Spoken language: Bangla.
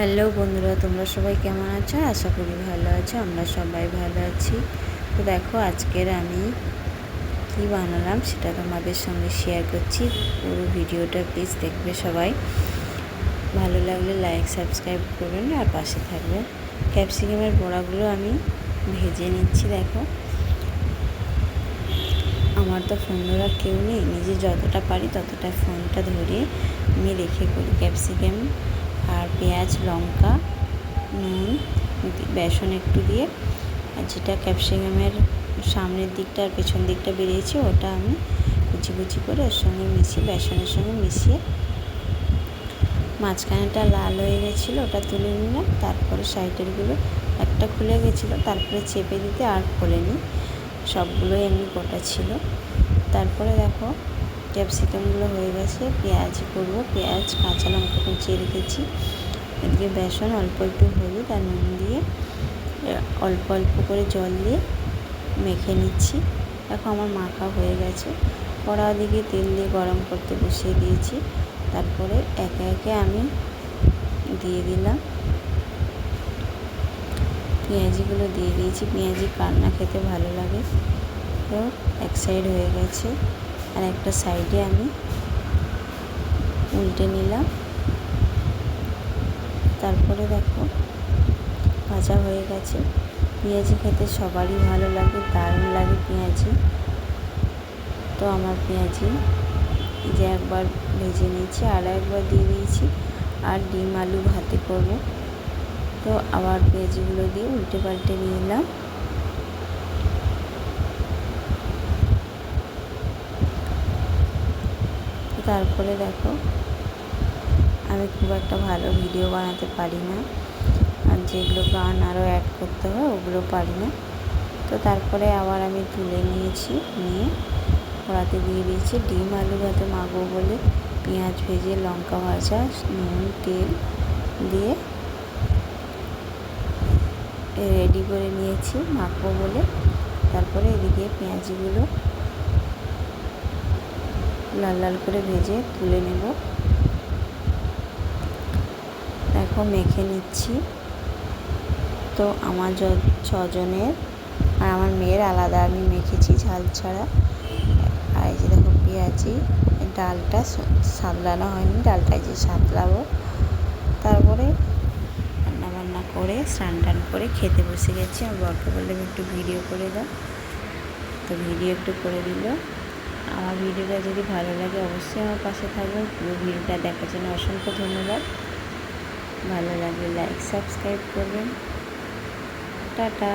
হ্যালো বন্ধুরা, তোমরা সবাই কেমন আছো? আশা করি ভালো আছো, আমরা সবাই ভালো আছি। তো দেখো, আজকের আমি কি বানালাম সেটা তোমাদের সঙ্গে শেয়ার করছি। পুরো ভিডিওটা প্লিজ দেখবে সবাই। ভালো লাগলে লাইক সাবস্ক্রাইব করবেন আর পাশে থাকবেন ক্যাপসিকামের বড়াগুলো আমি ভেজে নিচ্ছি, দেখো। আমার তো ফোন ধরার কেউ নেই, নিজে যতটা পারি ততটা ফোনটা ধরিয়ে আমি রেখে করি ক্যাপসিকাম আর পেঁয়াজ, লঙ্কা, নুন, বেসন একটু দিয়ে, আর যেটা ক্যাপসিকামের সামনের দিকটা আর পেছন দিকটা বেরিয়েছে, ওটা আমি কুচি কুচি করে ওর সঙ্গে মিশিয়ে, বেসনের সঙ্গে মিশিয়ে মাঝখানেটা লাল হয়ে গেছিল, ওটা তুলে নিলাম, তারপরে সাইডেরগুলো একটা খুলে গেছিল, তারপরে চেপে দিতে আর খোলেনি, সবগুলোই এমনি গোটা ছিল। তারপরে দেখো ক্যাপসিকামগুলো হয়ে গেছে, পেঁয়াজ করব, পেঁয়াজ, কাঁচা লঙ্কা কুচিয়ে রেখেছি। এদিকে বেসন অল্প একটু হলুদ আর নুন দিয়ে অল্প অল্প করে জল দিয়ে মেখে নিচ্ছি। এখন আমার মাখা হয়ে গেছে। কড়া দিকে তেল দিয়ে গরম করতে বসিয়ে দিয়েছি। তারপরে একে একে আমি দিয়ে দিলাম। পেঁয়াজিগুলো দিয়ে দিয়েছি। পেঁয়াজি কান্না খেতে ভালো লাগে। তো এক সাইড হয়ে গেছে। আর একটা সাইডে আমি উল্টে নিলাম। তারপরে দেখো, ভাজা হয়ে গেছে। পেঁয়াজি খেতে সবারই ভালো লাগে, দারুণ লাগে পেঁয়াজি। তো আমার পেঁয়াজি যে একবার ভেজে নিয়েছি, আর একবার দিয়ে দিয়েছি, আর ডিম আলু ভাতে করব। তো আবার পেঁয়াজিগুলো দিয়ে উল্টে পাল্টে নিয়ে নিলাম তারপরে দেখো, আমি খুব একটা ভালো ভিডিও বানাতে পারি না। আর যেগুলো গান আরও অ্যাড করতে হয়, ওগুলো পারি না। তো তারপরে আবার আমি তুলে নিয়েছি, নিয়ে কড়াতে দিয়ে দিয়েছি ডিম, আলু ভাতে মাখবো বলে পেঁয়াজ ভেজে, লঙ্কা ভাজা, নুন, তেল দিয়ে রেডি করে নিয়েছি, মাখবো বলে। তারপরে এদিকে পেঁয়াজিগুলো লাল লাল করে ভেজে তুলে নেব। দেখো, মেখে নিচ্ছি। তো আমার ছজনের, আর আমার মেয়ের আলাদা, আমি মেখেছি ঝাল ছাড়া। আর এই যে দেখো, পেঁয়াজি, ডালটা সাতলানো হয়নি, ডালটা যে সাতলাবো তারপরে রান্না বান্না করে, স্নান টান করে খেতে বসে গেছি। আমার বরকে বললাম, একটু ভিডিও করে দাও। তো ভিডিও একটু করে দিল। আমার ভিডিওটা যদি ভালো লাগে অবশ্যই আমার পাশে থাকবেন। পুরো ভিডিওটা দেখার জন্য অসংখ্য ধন্যবাদ। ভালো লাগলে লাইক সাবস্ক্রাইব করবেন। টাটা।